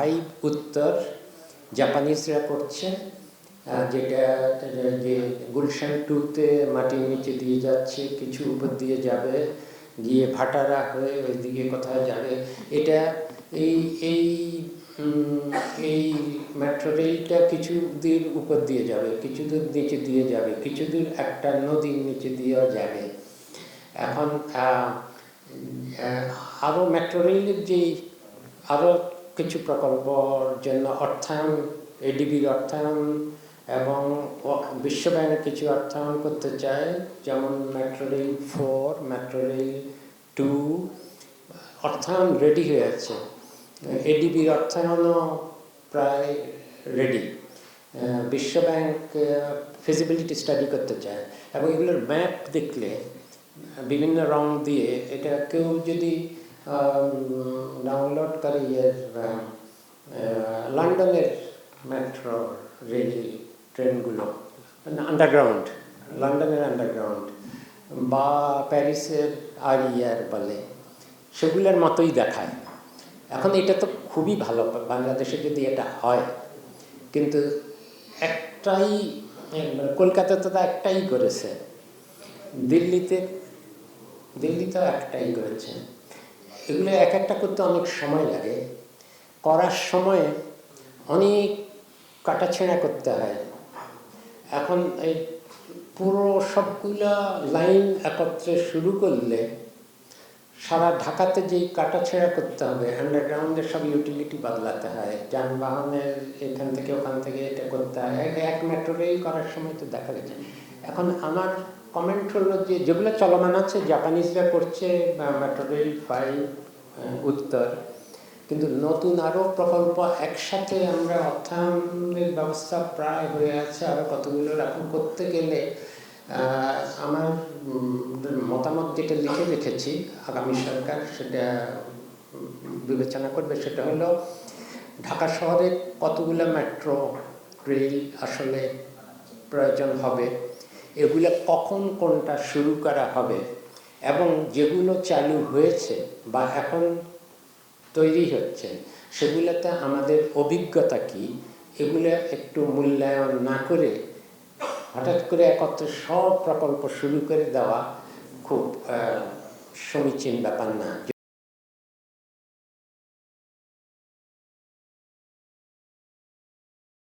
Five উত্তর জাপানিজরা করছে যেটা যে গুলশান টুতে মাটির নিচে দিয়ে যাচ্ছে, কিছু উপর দিয়ে যাবে, গিয়ে ভাটারা হয়ে ওইদিকে কোথায় যাবে। এটা এই এই এই মেট্রো রেলটা কিছু দূর উপর দিয়ে যাবে, কিছু দূর নিচে দিয়ে যাবে, কিছু দূর একটা নদীর নিচে দিয়েও যাবে। এখন আরও মেট্রো রেলের যেই আরও কিছু প্রকল্পর জন্য অর্থায়ন এডিবির অর্থায়ন এবং বিশ্বব্যাংক কিছু অর্থায়ন করতে চায়, যেমন metro rail four metro rail two অর্থায়ন রেডি হয়ে আছে। এডিবির অর্থায়নও প্রায় রেডি বিশ্বব্যাংক ফিজিবিলিটি স্টাডি করতে চায়। এবং এগুলোর ম্যাপ দেখলে, বিভিন্ন রং দিয়ে এটা কেউ যদি ডাউনলোড করে ইয়ের লন্ডনের মেট্রো রেল ট্রেনগুলো আন্ডারগ্রাউন্ড লন্ডনের আন্ডারগ্রাউন্ড বা প্যারিসের আর ইয়ার বলে, সেগুলোর মতোই দেখায়। এখন এটা তো খুবই ভালো, বাংলাদেশে যদি এটা হয়, কিন্তু একটাই কলকাতাতে তো একটাই করেছে, দিল্লিতে দিল্লিতেও একটাই করেছে। এগুলো এক একটা করতে অনেক সময় লাগে। করার সময়ে অনেক কাটাছেঁড়া করতে হয়। এখন এই পুরো সবগুলা লাইন একত্রে শুরু করলে সারা ঢাকাতে যেই কাটাছেঁড়া করতে হবে আন্ডারগ্রাউন্ডের সব ইউটিলিটি বদলাতে হয় যানবাহনের এখান থেকে ওখান থেকে এটা করতে হয়, এক- এক মেট্রো রেল করার সময় তো দেখা গেছে এখন আমার কমেন্ট হলো যে, যেগুলো চলমান আছে জাপানিজরা করছে মেট্রো রেল ফাইভ উত্তর। কিন্তু নতুন আরও প্রকল্প একসাথে আমরা অর্থায়নের ব্যবস্থা প্রায় হয়ে আছে আরও কতগুলো এখন করতে গেলে আমার মতামত যেটা লিখে রেখেছি, আগামী সরকার সেটা বিবেচনা করবে, সেটা হলো ঢাকা শহরে কতগুলো মেট্রো রেল আসলে প্রয়োজন হবে, এগুলো কখন কোনটা শুরু করা হবে, এবং যেগুলো চালু হয়েছে বা এখন তৈরি হচ্ছে, সেগুলোতে আমাদের অভিজ্ঞতা কি, এগুলো একটু মূল্যায়ন না করে হঠাৎ করে একত্রে সব প্রকল্প শুরু করে দেওয়া খুব সমীচীন ব্যাপার না।